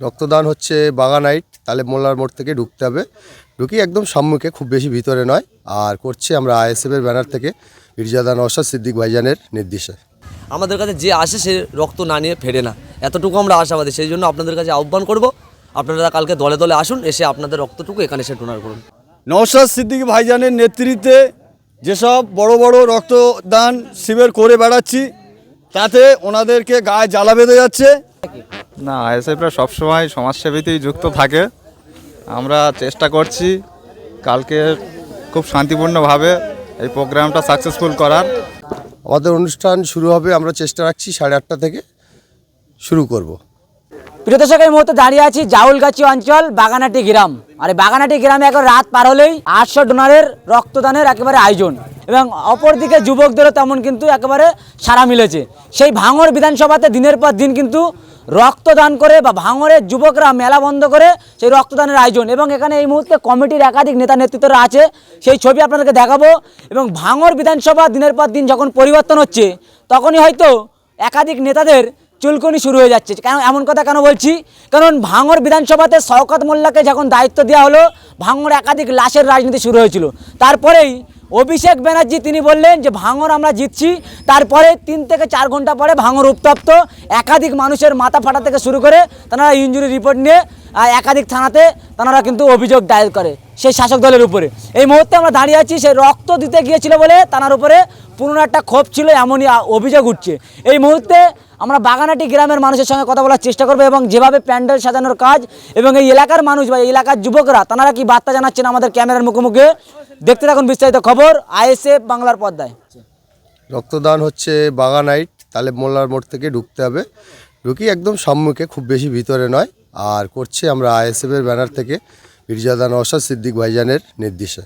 রক্তদান হচ্ছে বাগানাইট তালে মোল্লার মোড় থেকে ঢুকতে হবে। ঢুকি একদম সম্মুখে খুব বেশি ভিতরে নয়। আর করছি আমরা আইএসএফের ব্যানার থেকে মির্জাদা নওশাদ সিদ্দিক ভাইজানের নির্দেশে। আমাদের কাছে যে আসে সে রক্ত না নিয়ে ফেরে না। এতটুকু আমরা আশাবাদী সেই জন্য আপনাদের কাছে আহ্বান করব আপনারা কালকে দলে দলে আসুন এসে আপনাদের রক্তটুকু এখানে এসে ডোনার করুন। নওশাদ সিদ্দিক ভাইজানের নেতৃত্বে যেসব বড় বড় রক্তদান শিবির করে বেড়াচ্ছি তাতে ওনাদেরকে গায়ে জ্বালা বেঁধে যাচ্ছে। না আইএসএফরা সবসময় সমাজসেবীতেই যুক্ত থাকে। আমরা চেষ্টা করছি কালকে খুব শান্তিপূর্ণভাবে এই প্রোগ্রামটা সাকসেসফুল করার। আমাদের অনুষ্ঠান শুরু হবে আমরা চেষ্টা রাখছি সাড়ে আটটা থেকে শুরু করব। প্রিয় দর্শক এই মুহূর্তে দাঁড়িয়ে আছি জাউলগাছি অঞ্চল বাগানাটি গ্রাম। আর এই বাগানাটি গ্রামে এখন রাত পার হলেই আটশো ডোনারের রক্তদানের একেবারে আয়োজন। এবং অপরদিকে যুবকদেরও তেমন কিন্তু একেবারে সারা মিলেছে। সেই ভাঙর বিধানসভাতে দিনের পর দিন কিন্তু রক্তদান করে বা ভাঙরের যুবকরা মেলা বন্ধ করে সেই রক্তদানের আয়োজন। এবং এখানে এই মুহূর্তে কমিটির একাধিক নেতা নেতৃত্বরা আছে। সেই ছবি আপনাদেরকে দেখাবো। এবং ভাঙর বিধানসভা দিনের পর দিন যখন পরিবর্তন হচ্ছে, তখনই হয়তো একাধিক নেতাদের চুলকনি শুরু হয়ে যাচ্ছে। কেন এমন কথা কেন বলছি? কারণ ভাঙর বিধানসভাতে শওকত মোল্লাকে যখন দায়িত্ব দেওয়া হলো ভাঙর একাধিক লাশের রাজনীতি শুরু হয়েছিল। তারপরেই অভিষেক ব্যানার্জি তিনি বললেন যে ভাঙর আমরা জিতছি, তারপরে তিন থেকে চার ঘণ্টা পরে ভাঙর উত্তপ্ত, একাধিক মানুষের মাথা ফাটা থেকে শুরু করে তারা ইঞ্জুরি রিপোর্ট নিয়ে একাধিক থানাতে তারা কিন্তু অভিযোগ দায়ের করে সেই শাসক দলের উপরে। এই মুহূর্তে আমরা দাঁড়িয়ে আছি সেই রক্ত দিতে গিয়েছিল বলে তার উপরে পুরনো একটা ক্ষোভ ছিল, এমনই অভিযোগ উঠছে। এই মুহূর্তে আমরা বাগানাটি গ্রামের মানুষের সঙ্গে কথা বলার চেষ্টা করব এবং যেভাবে প্যান্ডেল সাজানোর কাজ এবং এই এলাকার মানুষ বা এই এলাকার যুবকরা তারা কি বার্তা জানাচ্ছেন আমাদের ক্যামেরার মুখোমুখি? দেখতে থাকুন বিস্তারিত খবর আইএসএফ বাংলার পর্দায়। রক্তদান হচ্ছে বাগানাইট তালে মোল্লার মোড় থেকে ঢুকতে হবে। ঢুকি একদম সম্মুখে খুব বেশি ভিতরে নয়। আর করছি আমরা আইএসএফের ব্যানার থেকে মির্জাদা নওশাদ সিদ্দিক ভাইজানের নির্দেশে।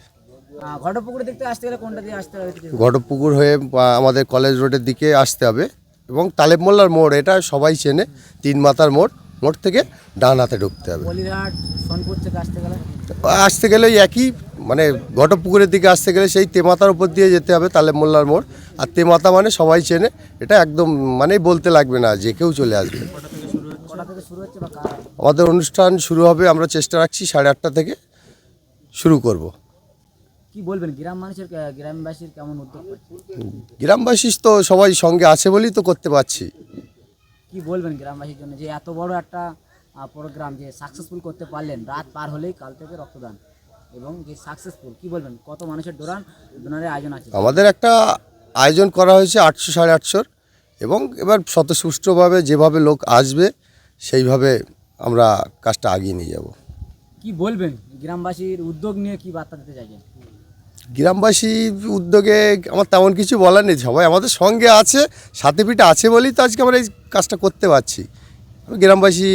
ঘটপুকুরে দেখতে আসতে গেলে কোনটা দিয়ে আসতে হবে? ঘটপুকুর হয়ে আমাদের কলেজ রোডের দিকে আসতে হবে। এবং তালেব মোল্লার মোড় এটা সবাই চেনে তিন মাথার মোড় মোড় থেকে ডান হাতে ঢুকতে হবে। আসতে গেলে? ওই একই মানে ঘটপুকুরের দিকে আসতে গেলে সেই তেমাতার উপর দিয়ে যেতে হবে তালেব মোল্লার মোড়। আর তেমাতা মানে সবাই চেনে এটা একদম মানে বলতে লাগবে না যে কেউ চলে আসবে। আমাদের অনুষ্ঠান শুরু হবে আমরা চেষ্টা রাখছি সাড়ে আটটা থেকে শুরু করব। কি বলবেন গ্রাম মানুষের গ্রামবাসীর কেমন উদ্যোগ গ্রামবাসী তো সবাই সঙ্গে আছে বলেই তো করতে পারছি। কি বলবেন গ্রামবাসীর জন্য? যে এত বড় একটা প্রোগ্রাম যে সাকসেসফুল করতে পারলেন রাত পার হলেই কাল থেকে রক্তদান এবং যে সাকসেসফুল কি বলবেন? কত মানুষের ডোরান ডোনারের আয়োজন আছে? আমাদের একটা আয়োজন করা হয়েছে আটশো সাড়ে আটশোর এবং এবার স্বতঃস্ফূর্তভাবে যেভাবে লোক আসবে সেইভাবে আমরা কাজটা আগিয়ে নিয়ে যাব। কি বলবেন? গ্রামবাসীর উদ্যোগ নিয়ে কি বার্তা দিতে চাইছেন? গ্রামবাসী উদ্যোগে আমার তেমন কিছু বলার নেই। সবাই আমাদের সঙ্গে আছে, সাথে পিঠে আছে বলেই তো আজকে আমরা এই কাজটা করতে পারছি। আমি গ্রামবাসী,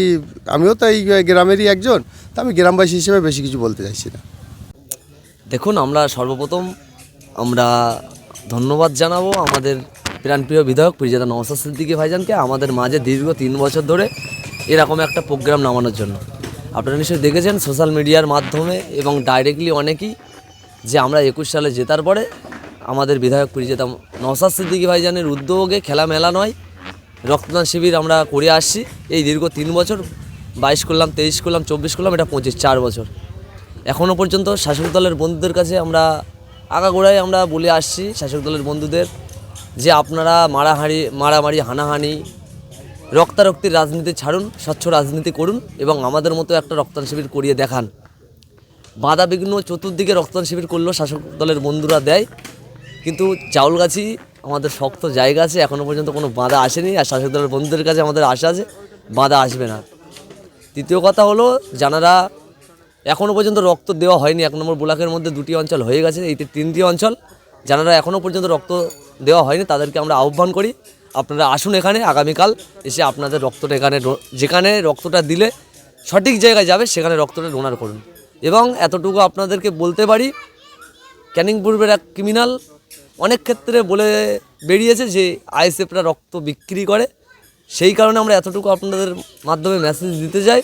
আমিও তো এই গ্রামেরই একজন, তা আমি গ্রামবাসী হিসেবে বেশি কিছু বলতে চাইছি না। দেখুন, আমরা সর্বপ্রথম আমরা ধন্যবাদ জানাব আমাদের প্রাণপ্রিয় বিধায়ক প্রিজাদা নওসাদ সিদ্দিকী ভাইজানকে, আমাদের মাঝে দীর্ঘ তিন বছর ধরে এরকম একটা প্রোগ্রাম নামানোর জন্য। আপনারা নিশ্চয়ই দেখেছেন সোশ্যাল মিডিয়ার মাধ্যমে এবং ডাইরেক্টলি অনেকেই যে আমরা একুশ সালে জেতার পরে আমাদের বিধায়ক প্রিজেতা নওসাদ সিদ্দিকী ভাইজানের উদ্যোগে খেলা মেলা নয়, রক্তদান শিবির আমরা করে আসছি। এই দীর্ঘ তিন বছর, বাইশ করলাম, তেইশ করলাম, চব্বিশ করলাম, এটা পঁচিশ, চার বছর। এখনও পর্যন্ত শাসক দলের বন্ধুদের কাছে আমরা আগাগোড়ায় আমরা বলে আসছি, শাসক দলের বন্ধুদের, যে আপনারা মারাহারি, মারামারি, হানাহানি, রক্তারক্তির রাজনীতি ছাড়ুন, স্বচ্ছ রাজনীতি করুন এবং আমাদের মতো একটা রক্তদান শিবির করিয়ে দেখান। বাধা বিঘ্ন চতুর্দিকে রক্তদান শিবির করলেও শাসক দলের বন্ধুরা দেয়। কিন্তু চাউলগাছি আমাদের শক্ত জায়গা আছে এখনও পর্যন্ত কোনো বাধা আসেনি। আর শাসক দলের বন্ধুদের কাছে আমাদের আশা আছে, বাধা আসবে না। তৃতীয় কথা হলো যারা এখনও পর্যন্ত রক্ত দেওয়া হয়নি। এক নম্বর ব্লকের মধ্যে দুটি অঞ্চল হয়ে গেছে, এই তিনটি অঞ্চল। যারা এখনও পর্যন্ত রক্ত দেওয়া হয়নি, তাদেরকে আমরা আহ্বান করি, আপনারা আসুন এখানে, আগামীকাল এসে আপনাদের রক্তটা এখানে যেখানে রক্তটা দিলে সঠিক জায়গায় যাবে, সেখানে রক্তটা ডোনার করুন। এবং এতটুকু আপনাদেরকে বলতে পারি, ক্যানিং পূর্বের এক ক্রিমিনাল অনেক ক্ষেত্রে বলে বেরিয়েছে যে আইএসএফরা রক্ত বিক্রি করে। সেই কারণে আমরা এতটুকু আপনাদের মাধ্যমে মেসেজ দিতে চাই।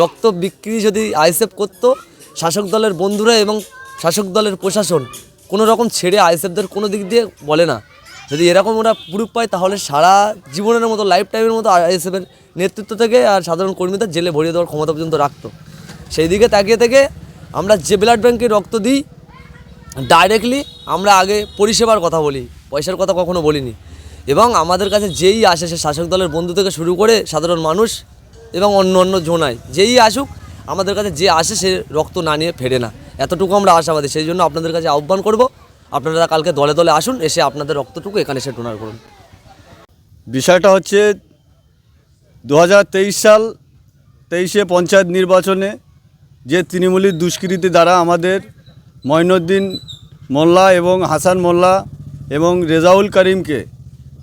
রক্ত বিক্রি যদি আইএসএফ করতো, শাসক দলের বন্ধুরা এবং শাসক দলের প্রশাসন কোনো রকম ছেড়ে আইএসএফদের কোনো দিক দিয়ে বলে না। যদি এরকম ওরা প্রুফ পায়, তাহলে সারা জীবনের মতো লাইফ টাইমের মতো আইএসএফের নেতৃত্ব থেকে আর সাধারণ কর্মীদের জেলে ভরিয়ে দেওয়ার ক্ষমতা পর্যন্ত রাখতো। সেই দিকে তাকিয়ে থেকে আমরা যে ব্লাড ব্যাঙ্কে রক্ত দিই ডাইরেক্টলি আমরা আগে পরিষেবার কথা বলি, পয়সার কথা কখনো বলিনি। এবং আমাদের কাছে যেই আসে সে শাসক দলের বন্ধু থেকে শুরু করে সাধারণ মানুষ এবং অন্য অন্য জোনায়, যেই আসুক, আমাদের কাছে যে আসে সে রক্ত না নিয়ে ফেরে না। এতটুকু আমরা আশাবাদী। সেই জন্য আপনাদের কাছে আহ্বান করব, আপনারা কালকে দলে দলে আসুন, এসে আপনাদের রক্তটুকু এখানে এসে ডোনার করুন। বিষয়টা হচ্ছে দু হাজার তেইশ সাল তেইশে পঞ্চায়েত নির্বাচনে যে তৃণমূলের দুষ্কৃতি দ্বারা আমাদের মঈনুদ্দিন মোল্লা এবং হাসান মোল্লা এবং রেজাউল করিমকে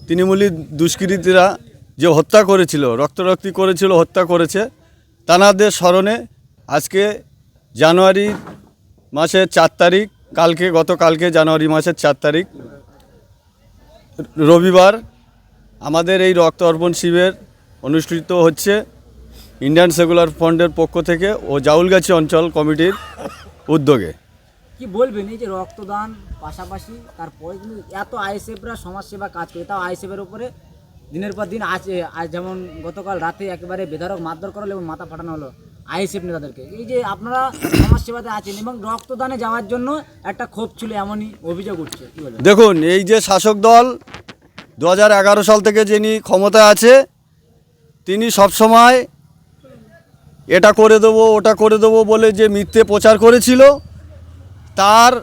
তৃণমূলী দুষ্কৃতীরা যে হত্যা করেছিল, রক্তরক্তি করেছিল, হত্যা করেছে, তানাদের স্মরণে আজকে জানুয়ারি মাসের চার তারিখ, কালকে, গতকালকে জানুয়ারি মাসের চার তারিখ, রবিবার আমাদের এই রক্ত অর্পণ শিবির অনুষ্ঠিত হচ্ছে। ইন্ডিয়ান সেকুলার ফ্রন্টের পক্ষ থেকে ও জাউলগাছি অঞ্চল কমিটির উদ্যোগে। কি বলবেন এই যে রক্তদান পাশাপাশি তারপরে কিন্তু এত আইএসএফরা সমাজসেবা কাজ করে তাও আইএসএফের উপরে দিনের পর দিন আছে আজ যেমন গতকাল রাতে একেবারে বেধারক মারধর করা হলো এবং মাথা ফাটানো হলো আইএসএফ নেতাদেরকে। এই যে আপনারা সমাজসেবাতে আছেন এবং রক্তদানে যাওয়ার জন্য একটা ক্ষোভ ছিল এমনই অভিযোগ উঠছে দেখুন এই যে শাসক দল দু হাজার এগারো সাল থেকে যিনি ক্ষমতায় আছে তিনি সবসময় এটা করে দেবো, ওটা করে দেবো বলে যে মিথ্যে প্রচার করেছিল, তার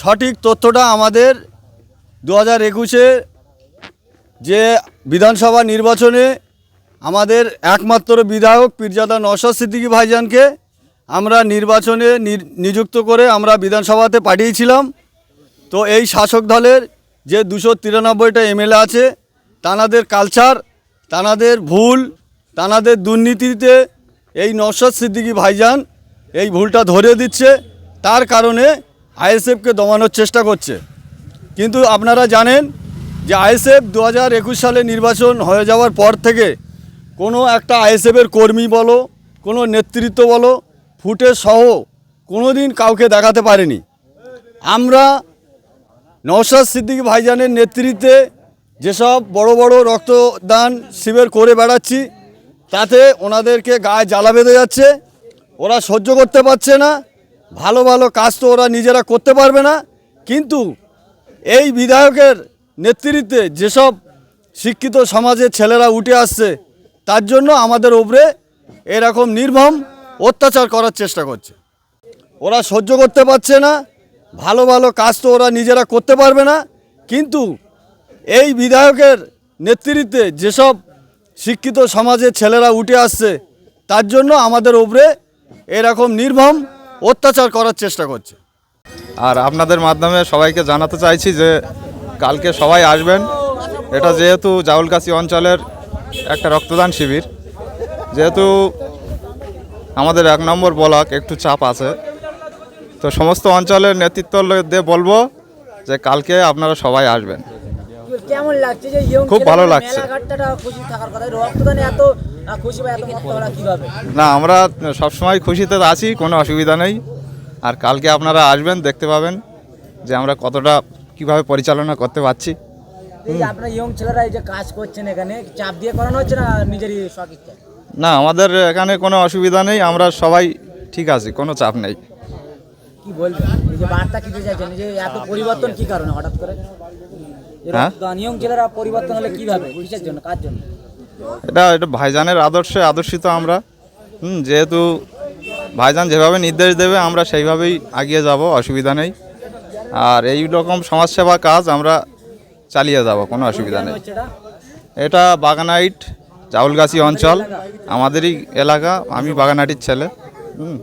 সঠিক তথ্যটা আমাদের দু হাজার একুশে যে বিধানসভা নির্বাচনে আমাদের একমাত্র বিধায়ক পীরজাদা নওশাদ সিদ্দিকী ভাইজানকে আমরা নির্বাচনে নিযুক্ত করে আমরা বিধানসভাতে পাঠিয়েছিলাম। তো এই শাসক দলের যে দুশো তিরানব্বইটা এমএলএ আছে, তানাদের কালচার, তানাদের ভুল, তানাদের দুর্নীতিতে এই নওশাদ সিদ্দিকী ভাইজান এই ভুলটা ধরে দিচ্ছে, তার কারণে আইএসএফকে দমানোর চেষ্টা করছে। কিন্তু আপনারা জানেন যে আইএসএফ দু হাজার একুশ সালে নির্বাচন হয়ে যাওয়ার পর থেকে কোনো একটা আইএসএফের কর্মী বলো, কোনো নেতৃত্ব বলো, ফুটে সহ কোনো দিন কাউকে দেখাতে পারেনি। আমরা নওশাদ সিদ্দিকী ভাইজানের নেতৃত্বে যেসব বড় বড় রক্তদান শিবির করে বেড়াচ্ছি তাতে ওনাদেরকে গায়ে জ্বালা বেঁধে যাচ্ছে, ওরা সহ্য করতে পারছে না, ভালো ভালো কাজ তো ওরা নিজেরা করতে পারবে না, কিন্তু এই বিধায়কের নেতৃত্বে যেসব শিক্ষিত সমাজের ছেলেরা উঠে আসছে, তার জন্য আমাদের উপরে এরকম নির্মম অত্যাচার করার চেষ্টা করছে। ওরা সহ্য করতে পারছে না, ভালো ভালো কাজ তো ওরা নিজেরা করতে পারবে না, কিন্তু এই বিধায়কের নেতৃত্বে যেসব শিক্ষিত সমাজের ছেলেরা উঠে আসছে, তার জন্য আমাদের উপরে এরকম নির্ভম অত্যাচার করার চেষ্টা করছে। আর আপনাদের মাধ্যমে সবাইকে জানাতে চাইছি যে কালকে সবাই আসবেন। এটা যেহেতু জাউলকাছি অঞ্চলের একটা রক্তদান শিবির, যেহেতু আমাদের এক নম্বর ব্লক, একটু চাপ আছে। তো সমস্ত অঞ্চলের নেতৃত্ব দিয়ে বলব যে কালকে আপনারা সবাই আসবেন। কেমন লাগছে যে ইয়ং খুব ভালো লাগছে। মেলাঘাটটা খুশি থাকার কথা রক্তদানে এত খুশি বা এত কীভাবে? না আমরা সবসময় খুশিতে আছি কোনো অসুবিধা নেই। আর কালকে আপনারা আসবেন দেখতে পাবেন যে আমরা কতটা কীভাবে পরিচালনা করতে পারছি। এই আপনার ইয়ং ছেলেরা এই যে কাজ করছেন এখানে চাপ দিয়ে করানো হচ্ছে না নিজেরই শখ ইচ্ছা না আমাদের এখানে কোনো অসুবিধা নেই আমরা সবাই ঠিক আছি কোনো চাপ নেই। কি বলবেন? এই যে বার্তা কি চাইছেন? যে এত পরিবর্তন কি কারণে হঠাৎ করে? হ্যাঁ? রক্তদান পরিবর্তন হলে কীভাবে? কিসের জন্য? কার জন্য? এটা এটা ভাইজানের আদর্শে আদর্শিত আমরা। হুম যেহেতু ভাইজান যেভাবে নির্দেশ দেবে আমরা সেইভাবেই এগিয়ে যাব অসুবিধা নেই। আর এই রকম সমাজসেবা কাজ আমরা চালিয়ে যাব কোনো অসুবিধা নেই। এটা এটা বাগানাইট চাউলগাছি অঞ্চল আমাদেরই এলাকা আমি বাগানাটির ছেলে। হুম।